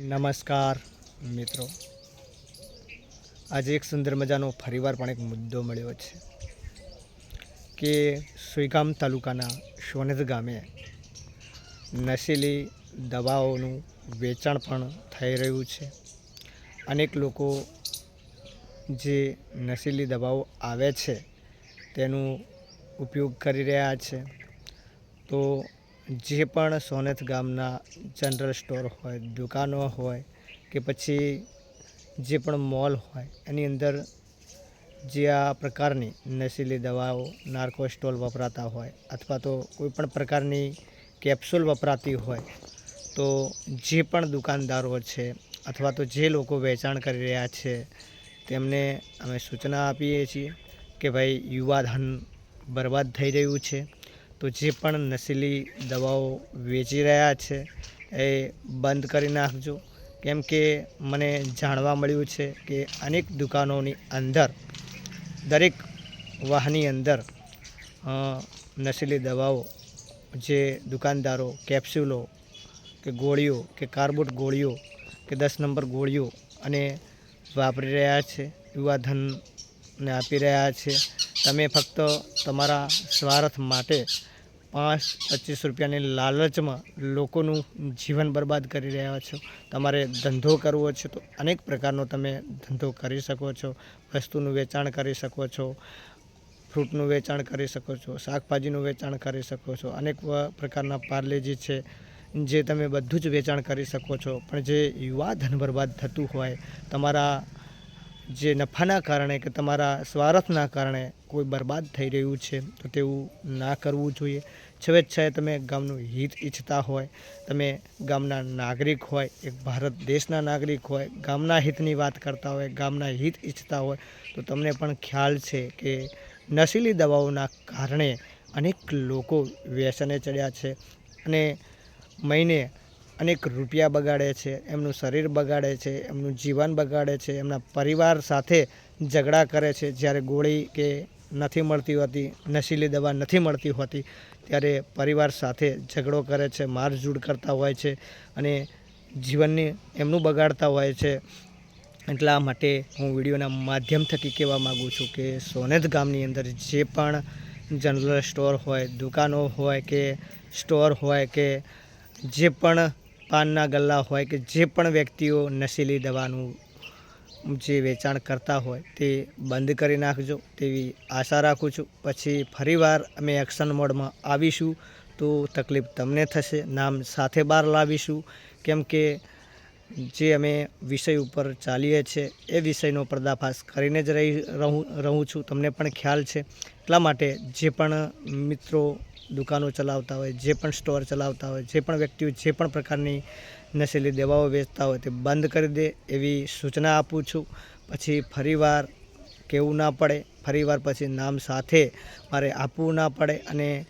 નમસ્કાર, મિત્રો. આજે એક સુંદર મજાનો ફરીવાર પણ એક મુદ્દો મળ્યો છે કે સુઈગામ તાલુકાના સોનેદ ગામે નશીલી દવાઓનું વેચાણ પણ થઈ રહ્યું છે. અનેક લોકો જે નશીલી દવાઓ આવે છે તેનું ઉપયોગ કરી રહ્યા છે. તો જે પણ સોનેથ ગામના જનરલ સ્ટોર હોય, દુકાનો હોય કે પછી જે પણ મોલ હોય, એની અંદર જે આ પ્રકારની નશીલી દવાઓ નાર્કો સ્ટોલ વપરાતા હોય અથવા તો કોઈ પણ પ્રકારની કેપ્સ્યુલ વપરાતી હોય, તો જે પણ દુકાનદારો છે અથવા તો જે લોકો વેચાણ કરી રહ્યા છે, તેમને અમે સૂચના આપીએ છીએ કે ભાઈ યુવાધન બરબાદ થઈ રહ્યું છે. તો જે પણ નશીલી દવાઓ વેચી રહ્યા છે એ બંધ કરી નાખજો. કેમ કે મને જાણવા મળ્યું છે કે અનેક દુકાનોની અંદર, દરેક વાહની અંદર નશીલી દવાઓ, જે દુકાનદારો, કેપ્સ્યુલો કે ગોળીઓ કે કાર્બોટ ગોળીઓ કે દસ નંબર ગોળીઓ અને વાપરી રહ્યા છે, યુવાધનને આપી રહ્યા છે તમે ફક્ત તમારા સ્વાર્થ માટે પાંચ, પચીસ રૂપિયાની લાલચમાં લોકોનું જીવન બરબાદ કરી રહ્યા છો. તમારે ધંધો કરવો છે તો અનેક પ્રકારનો તમે ધંધો કરી શકો છો. વસ્તુનું વેચાણ કરી શકો છો. ફ્રૂટનું વેચાણ કરી શકો છો. શાકભાજીનું વેચાણ કરી શકો છો. અનેક પ્રકારના પાર્લેજી છે જે તમે બધું જ વેચાણ કરી શકો છો. પણ જે યુવા ધન બરબાદ થતું હોય, તમારા જે નફાના કારણે કે તમારા સ્વાર્થના કારણે કોઈ બરબાદ થઈ રહ્યું છે, તો તેવું ના કરવું જોઈએ. છેવચ્છાએ તમે ગામનું હિત ઈચ્છતા હોય, તમે ગામના નાગરિક હોય, એક ભારત દેશના નાગરિક હોય, ગામના હિતની વાત કરતા હોય, ગામના હિત ઈચ્છતા હોય, તો તમને પણ ખ્યાલ છે કે નશીલી દવાઓના કારણે અનેક લોકો વ્યસને ચડ્યા છે. અને મહિને અનેક રૂપિયા બગાડે છે, એમનું શરીર બગાડે છે, એમનું જીવન બગાડે છે, એમના પરિવાર સાથે ઝઘડા કરે છે. જ્યારે ગોળી કે નથી મળતી હોતી, નશીલી દવા નથી મળતી હોતી, ત્યારે પરિવાર સાથે ઝઘડો કરે છે, મારઝૂડ કરતા હોય છે અને જીવનને એમનું બગાડતા હોય છે. એટલા માટે હું વિડીયોના માધ્યમ થકી કહેવા માગું છું કે સોનેદ ગામની અંદર જે પણ જનરલ સ્ટોર હોય, દુકાનો હોય કે સ્ટોર હોય કે જે પણ પાનના ગલ્લા હોય કે જે પણ વ્યક્તિઓ નશીલી દવાનું જે વેચાણ કરતા હોય તે બંધ કરી નાખજો તેવી આશા રાખું છું. પછી ફરીવાર અમે એક્શન મોડમાં આવીશું તો તકલીફ તમને થશે. નામ સાથે બહાર લાવીશું. કેમ કે જે અમે વિષય ઉપર ચાલીએ છીએ, એ વિષયનો પર્દાફાશ કરીને જ રહી, રહું રહું છું. તમને પણ ખ્યાલ છે. એટલા માટે જે પણ મિત્રો દુકાનો ચલાવતા હોય, જે પણ સ્ટોર ચલાવતા હોય, જે પણ વ્યક્તિઓ જે પણ પ્રકારની નશીલી દવાઓ વેચતા હોય, તે બંધ કરી દે એવી સૂચના આપું છું. પછી ફરીવાર કહેવું ના પડે, ફરીવાર પછી નામ સાથે મારે આપવું ના પડે અને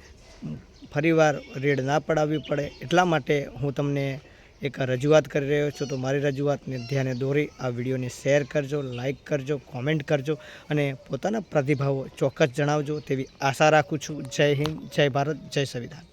ફરીવાર રેડ ના પડાવવી પડે. એટલા માટે હું તમને એક રજૂઆત કરી રહ્યો છું, તો મારી રજૂઆતને ધ્યાને દોરી આ વિડીયોને શેર કરજો લાઇક કરજો, કોમેન્ટ કરજો અને પોતાના પ્રતિભાવો ચોક્કસ જણાવજો તેવી આશા રાખું છું. જય હિન્દ, જય ભારત, જય સંવિધાન.